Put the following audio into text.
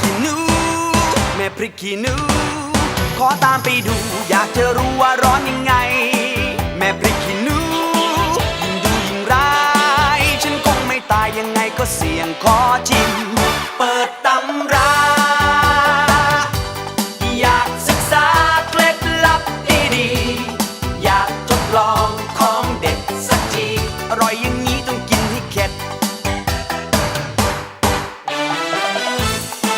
ขี้หนู แม่พริกขี้หนู ขอตามไปดู อยากจะรู้ว่าร้อนยังไง แม่พริกขี้หนูยิ่งดูยิ่งร้าย ฉันคงไม่ตายยังไงก็เสี่ยงขอชิม เปิดตำ